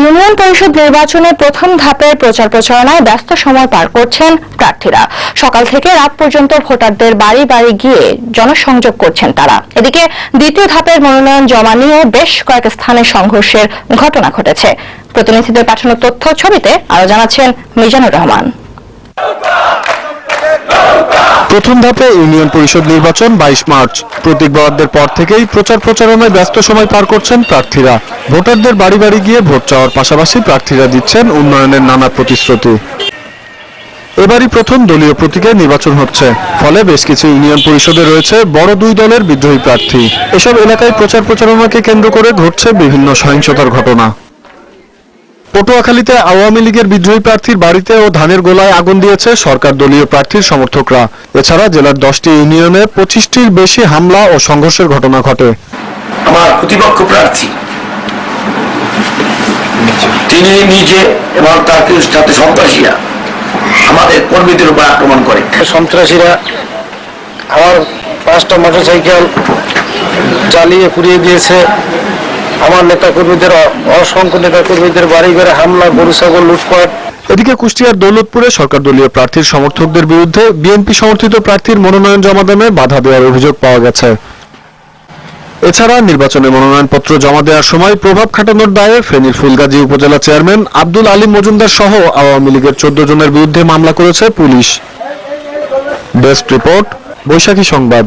Union পরিষদ নির্বাচনে প্রথম ধাপের প্রচার প্রচারণায় ব্যস্ত সময় পার করছেন প্রার্থীরা। সকাল থেকে রাত পর্যন্ত ভোটারদের বাড়ি বাড়ি গিয়ে জনসংযোগ করছেন তারা। এদিকে দ্বিতীয় ধাপের মনোনয়ন জমা নিয়ে বেশ কয়েক স্থানে সংঘর্ষের ঘটনা ঘটেছে। প্রতিনিধিদের পাঠানো তথ্য ছবিতে আরও জানাচ্ছেন মিজানুর রহমান। প্রথম ধাপে ইউনিয়ন পরিষদ নির্বাচন বাইশ মার্চ। প্রতীক বরাদ্দের পর থেকেই প্রচার প্রচারণায় ব্যস্ত সময় পার করছেন প্রার্থীরা। ভোটারদের বাড়ি বাড়ি গিয়ে ভোট চাওয়ার পাশাপাশি প্রার্থীরা দিচ্ছেন উন্নয়নের নানা প্রতিশ্রুতি। এবারই প্রথম দলীয় প্রতীকে নির্বাচন হচ্ছে। ফলে বেশ কিছু ইউনিয়ন পরিষদে রয়েছে বড় দুই দলের বিদ্রোহী প্রার্থী। এসব এলাকায় প্রচার প্রচারণাকে কেন্দ্র করে ঘটছে বিভিন্ন সহিংসতার ঘটনা। পটুয়াখালীতে আওয়ামী লীগের বিদ্রোহী প্রার্থীর বাড়িতে ও ধানের গোলায় আগুন দিয়েছে সরকার দলীয় প্রার্থীর সমর্থকরা। এছাড়া জেলার দশটি ইউনিয়নে পঁচিশটির বেশি হামলা ও সংঘর্ষের ঘটনা ঘটে। আমার প্রতিপক্ষ প্রার্থী। তিনি নিজে এবং তার কিছু সাথে সন্ত্রাসীরা আমাদের কর্মীদের উপর আক্রমণ করে। সন্ত্রাসীরা আমার পাঁচটা মোটরসাইকেল জ্বালিয়ে পুড়িয়ে দিয়েছে। আমার নেতা কর্মীদের অসংখ্য নেতা কর্মীদের বাড়ি ঘরে হামলা, গরু, ছাগল, লুটপাট। এদিকে কুষ্টিয়ার দৌলতপুরে সরকার দলীয় প্রার্থীর সমর্থকদের বিরুদ্ধে বিএনপি সমর্থিত প্রার্থীর মনোনয়ন জমা দানে বাধা দেওয়ার অভিযোগ পাওয়া গেছে। এছাড়া নির্বাচনে মনোনয়নপত্র জমা দেওয়ার সময় প্রভাব খাটানোর দায়ে ফেনীর ফুলগাজী উপজেলা চেয়ারম্যান আব্দুল আলী মজুমদার সহ আওয়ামী লীগের চোদ্দ জনের বিরুদ্ধে মামলা করেছে পুলিশ। ডেস্ক রিপোর্ট, বৈশাখী সংবাদ।